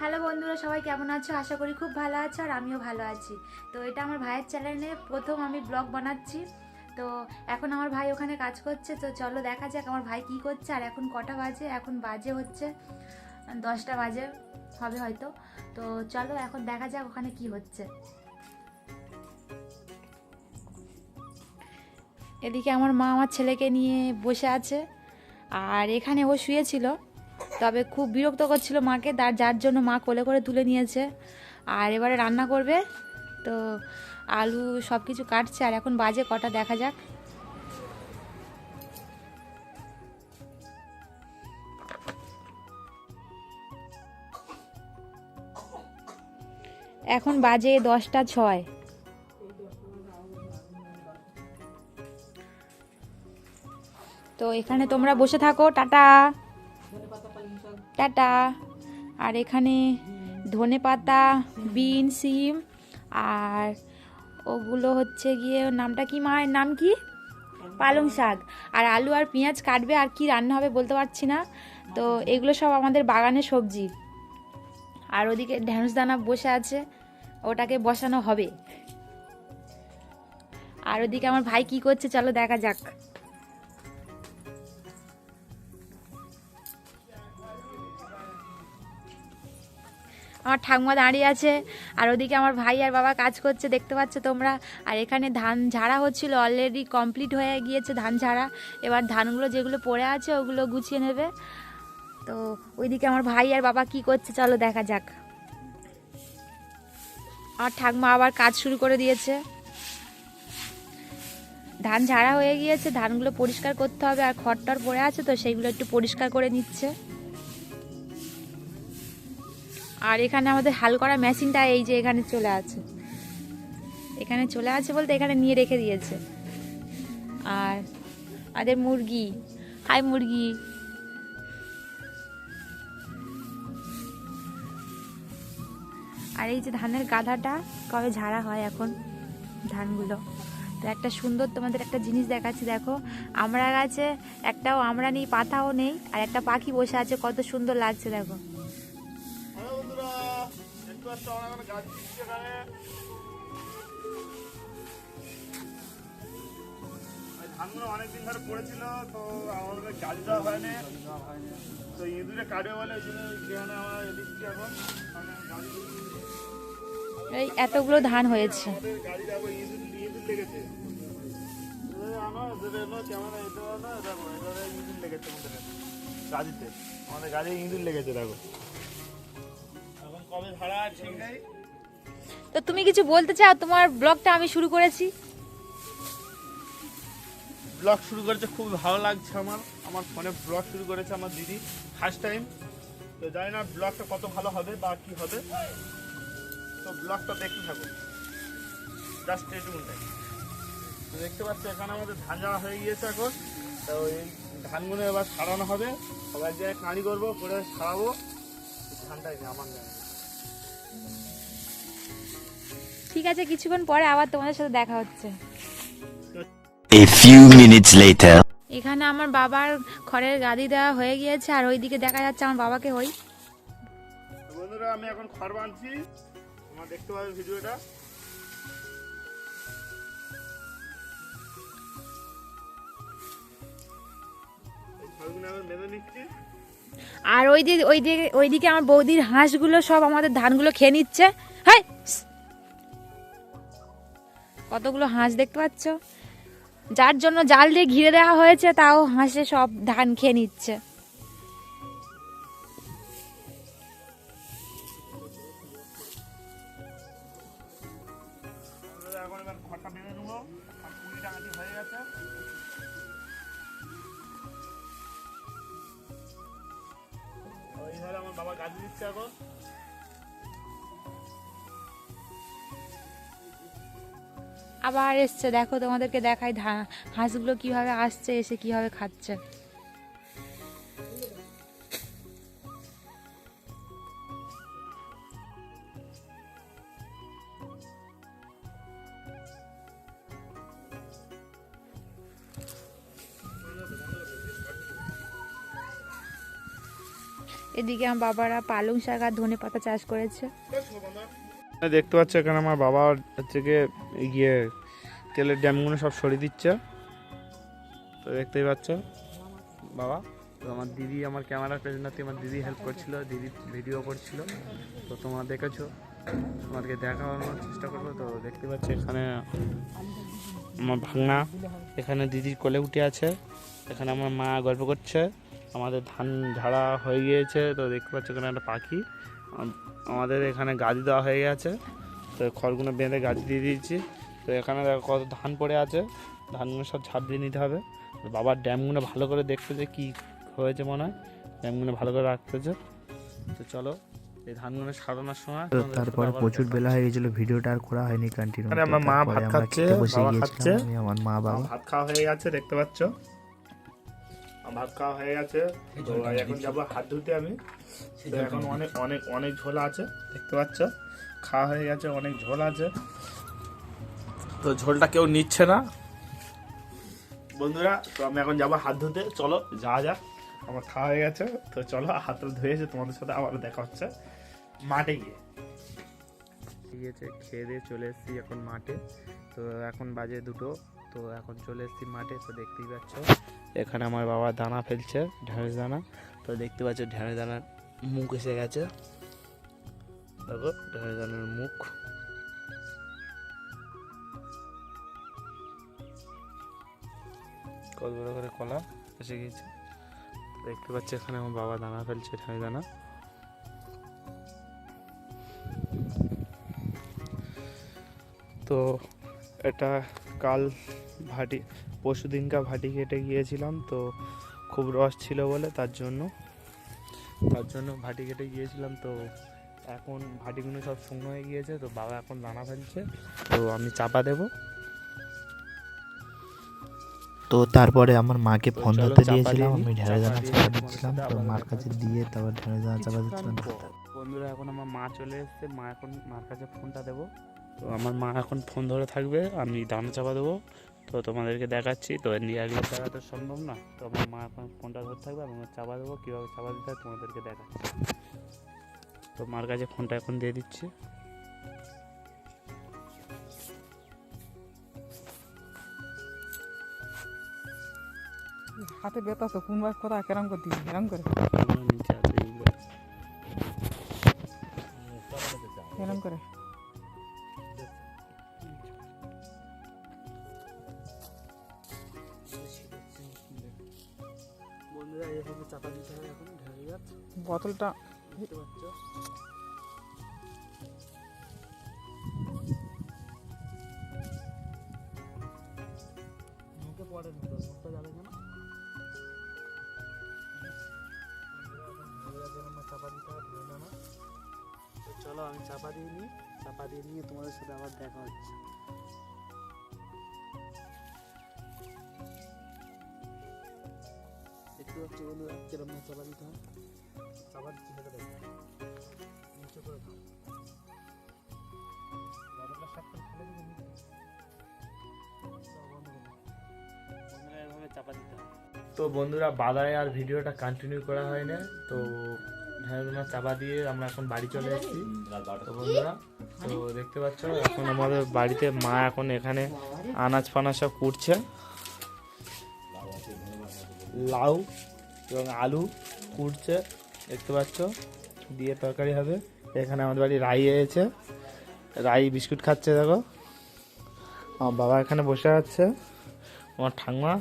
Hello বন্ধুরা, সবাই কেমন আছো? আশা করি খুব ভালো আছো আর আমিও ভালো আছি। তো এটা আমার ভাইয়ের চ্যানেলে প্রথম আমি ব্লগ বানাচ্ছি। তো এখন আমার ভাই ওখানে কাজ করছে, তো চলো দেখা যাক আমার ভাই কি করছে। আর এখন কটা বাজে? এখন বাজে হচ্ছে দশটা বাজে, হবে হয়তো। তো চলো এখন দেখা যাক ওখানে কি হচ্ছে। এদিকে আমার মা আমার ছেলেকে নিয়ে বসে আছে। আর এখানে ও শুয়েছিল। তবে খুব বিরক্ত করছিল মাকে, তার যার জন্য মা কোলে করে তুলে নিয়েছে। আর এবারে রান্না করবে, তো আলু সব কিছু কাটছে, আর এখন বাজে কটা, দেখা যাক। এখন বাজে দশটা ছয়। তো এখানে তোমরা বসে থাকো, টাটা। টাটা। আর এখানে ধনে পাতা, বিন, সিম, আর ওগুলো হচ্ছে গিয়ে নামটা কি মায়ের নাম কি? পালং শাক। আর আলু আর পেঁয়াজ কাটবে আর কি রান্না হবে বলতে পারছি না। তো এগুলো সব আমাদের বাগানে সবজি। আর ওদিকে ঢ্যাঁড়স দানা বসে আছে, ওটাকে বসানো হবে। আর ওদিকে আমার ভাই কি করছে চলো দেখা যাক। আমার ঠাকুমা দাঁড়িয়ে আছে, আর ওদিকে আমার ভাই আর বাবা কাজ করছে, দেখতে পাচ্ছ তোমরা? আর এখানে ধান ঝাড়া হচ্ছিল অলরেডি কমপ্লিট হয়ে গিয়েছে ধান ঝাড়া। এবার ধানগুলো যেগুলো পড়ে আছে, ওগুলো গুছিয়ে নেবে। তো ওইদিকে আমার ভাই আর বাবা কি করছে, চলো দেখা যাক। আমার ঠাকুমা আবার কাজ শুরু করে দিয়েছে। ধান ঝাড়া হয়ে গিয়েছে, ধানগুলো পরিষ্কার করতে হবে, আর খড়টর পড়ে আছে তো, সেইগুলো একটু পরিষ্কার করে নিচ্ছে। আর এখানে আমাদের হাল করা মেশিনটা এই যে এখানে চলে আছে। এখানে চলে আছে বলতে এখানে নিয়ে রেখে দিয়েছে। আর আমাদের মুরগি। হাই মুরগি। আর এই যে ধানের গাধাটা কবে ঝাড়া হয় এখন ধানগুলো। তো একটা সুন্দর তোমাদের একটা জিনিস দেখাচ্ছি, দেখো। আমরা গাছে একটাও আমরা নেই, পাতাও নেই, আর একটা পাখি বসে আছে, কত সুন্দর লাগছে, দেখো। এখন গাছ ধানগুলো অনেকদিন ধরে পড়েছিল তো আমাদের গাছ দেওয়া হয়নি। তো ইঁদুরে কাটবে বলে ওই জন্য যেখানে আমরা দিচ্ছি এখন এই এতগুলো ধান হয়েছে। আমাদের গাড়ি ইঁদুর লেগেছে দেখো। কবে ভাড়া তো তুমি কিছু বলতে চাও? তোমার ব্লগটা আমি শুরু করেছি। ব্লগ শুরু করেছে খুব ভালো লাগছে আমার। আমার ফোনে ব্লগ শুরু করেছে আমার দিদি ফার্স্ট টাইম তো জানি না ব্লগটা কত ভালো হবে বা কি হবে। তো ব্লগটা দেখতে থাকো। জাস্ট এটুকুটাই তো দেখতে পাচ্ছ এখানে আমাদের ধান যাওয়া হয়ে গিয়েছে এখন। তো এই ধানগুলো এবার সারানো হবে। সবাই জায়গায় কাঁড়ি করব করে সারাবো ধানটাই নেই, আমার নেই। ঠিক আছে কিছুক্ষণ পরে আবার তোমাদের সাথে দেখা হচ্ছে। A few minutes later. এখানে আমার বাবার খড়ের গাদি দেওয়া হয়ে গিয়েছে আর ওইদিকে দেখা যাচ্ছে আমার বাবাকে হই বন্ধুরা আমি এখন খড় বাঁধছি। আমার দেখতে পাবে ভিডিওটা। আর ওই দিকে ওই দিকে ওইদিকে আমার বৌদির হাঁসগুলো সব আমাদের ধানগুলো খেয়ে নিচ্ছে। হাই কতগুলো হাঁস দেখতে পাচ্ছ? যার জন্য জাল দিয়ে ঘিরে দেওয়া হয়েছে, তাও হাঁসে সব ধান খেয়ে নিচ্ছে। আমার বাবা গাছ দিচ্ছে এখন। আবার এসছে, দেখো তোমাদেরকে দেখাই হাঁসগুলো কীভাবে আসছে, এসে কীভাবে খাচ্ছে। এদিকে আমার বাবারা পালং শাক আর ধনে পাতা চাষ করেছে। দেখতে পাচ্ছ, এখানে আমার বাবা হচ্ছে গিয়ে গিয়ে তেলের ড্যামগুলো সব সরিয়ে দিচ্ছে। তো দেখতেই পাচ্ছ, বাবা। তো আমার দিদি, আমার ক্যামেরার পেছনে আমার দিদি হেল্প করছিল, দিদি ভিডিও করছিল। তো তোমরা দেখেছ, তোমাদেরকে দেখানোর চেষ্টা করব। তো দেখতে পাচ্ছ, এখানে আমার ভাঙনা এখানে দিদির কোলে উঠে আছে। এখানে আমার মা গল্প করছে। আমাদের ধান ঝাড়া হয়ে গিয়েছে। তো দেখতে পাচ্ছ, এখানে একটা পাখি। আমাদের এখানে গাদি দেওয়া হয়ে গেছে। তো খড়গুলো বেঁধে গাদি দিয়ে দিয়েছি। তো এখানে দেখো কত ধান পড়ে আছে। ধানগুলো সব ঝাড় দিয়ে নিতে হবে। তো বাবার ড্যামগুলো ভালো করে দেখতেছে কি হয়েছে মনে হয়। ড্যামগুলো ভালো করে রাখতেছে তো চলো এই ধানগুলো সারানোর সময় তারপরে প্রচুর বেলা হয়ে গেছিল। ভিডিওটা আর করা হয়নি কন্টিনিউ আমার মা ভাত খাচ্ছে, বাবা খাচ্ছে। আমার মা বাবা। ভাত খাওয়া হয়ে গেছে দেখতে পাচ্ছ? ভাত খাওয়া হয়ে গেছে। তো এখন যাব হাত ধুতে আমি। তো এখন অনেক অনেক অনেক ঝোল আছে দেখতে পাচ্ছ? খাওয়া হয়ে গেছে অনেক ঝোল আছে। তো ঝোলটা কেউ নিচ্ছে না। বন্ধুরা তো আমি এখন যাব হাত ধুতে। চলো যা যাক। আমার খাওয়া হয়ে গেছে। তো চলো হাত ধুয়েছে তোমাদের সাথে আবার দেখা হচ্ছে। মাঠে গিয়ে। গিয়েছে খেয়ে দিয়ে চলে এসেছি এখন মাঠে। তো এখন বাজে দুটো। তো এখন চলে এসেছি মাঠে তো দেখতেই পাচ্ছ। এখানে আমার বাবা দানা ফেলছে, ঢেঁড়স দানা। তো দেখতে পাচ্ছ ঢেঁড়স দানার মুখ এসে গেছে। দেখো, ঢেঁড়স দানার মুখ। কত বড় করে কলা এসে গিয়েছে দেখতে পাচ্ছ এখানে আমার বাবা দানা ফেলছে, ঢেঁড়স দানা। তো এটা কাল ভাটি পরশু দিনকা ভাটি কেটে গিয়েছিলাম তো খুব রস ছিল বলে তার জন্য। তার জন্য ভাটি কেটে গিয়েছিলাম তো এখন ভাটিগুলো সব শুকনো হয়ে গিয়েছে তো বাবা এখন দানা ফেলছে তো আমি চাপা দেবো। তো তারপরে আমার মাকে ফোন ধরতে দিয়েছিলাম আমি ঢেড়ে দানা চাপা দিচ্ছিলাম তো মার কাছে দিয়ে তারপর ঢেড়ে দানা চাপা দিচ্ছিলাম। বন্ধুরা এখন আমার মা চলে এসছে মা এখন মার কাছে ফোনটা দেবো। তো আমার মা এখন ফোন ধরে থাকবে আমি দানা চাপা দেবো। তো তোমাদেরকে দেখাচ্ছি তো নিয়ে আগে দেখা তো সম্ভব না। তো আমার মা এখন ফোনটা ধরে থাকবে আমি চাপা দেবো কীভাবে চাপা দিতে হয় তোমাদেরকে দেখাচ্ছি। তো মার কাছে ফোনটা এখন দিয়ে দিচ্ছি। হাতে ব্যথা তো কোন বার কথা কেরাম করে দিবি কেরাম করে? কেরাম করে? চাপা হবে এখন ঢেলে যাচ্ছে বোতলটা পারছ মুখে পড়ে না তো মুখটা যাবে কেন চাপা দিতে হবে নেওয়া তো চলো আমি চাপা দিয়ে নিই, চাপা দিয়ে নিয়ে তোমাদের সাথে আবার দেখা হচ্ছে। কিরম দিতে হয় দিচ্ছি সেটা নিচে করে দাও তো বন্ধুরা বাদায় আর ভিডিওটা কন্টিনিউ করা হয় না তো ঢেঁড়া চাপা দিয়ে আমরা এখন বাড়ি চলে এসেছি। তো বন্ধুরা, তো দেখতে পাচ্ছ, এখন আমাদের বাড়িতে মা এখন এখানে আনাজ ফানাজ সব কুটছে। লাউ এবং আলু কুটছে দেখতে পাচ্ছ? দিয়ে তরকারি হবে। এখানে আমাদের বাড়ি রাই এসেছে। রাই বিস্কুট খাচ্ছে, দেখো। আমার বাবা এখানে বসে আছে। আমার ঠাংমা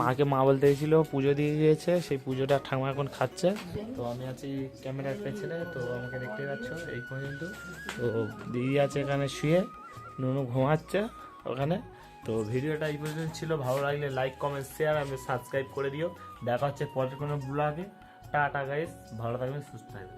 মাকে মা বলতে গেছিল, পুজো দিয়ে দিয়েছে সেই পুজোটা ঠাংমা এখন খাচ্ছে। তো আমি আছি ক্যামেরার পেছনে, তো আমাকে দেখতে পাচ্ছ, এই পর্যন্ত। তো দিদি আছে এখানে শুয়ে, নুনু ঘুমাচ্ছে ওখানে। তো ভিডিওটা এই পর্যন্ত ছিল। ভালো লাগলে লাইক কমেন্ট শেয়ার আমি সাবস্ক্রাইব করে দিও। দেখা হচ্ছে পরের কোনো ব্লগে টাটা গাইস ভালো থাকবেন, সুস্থ থাকবেন।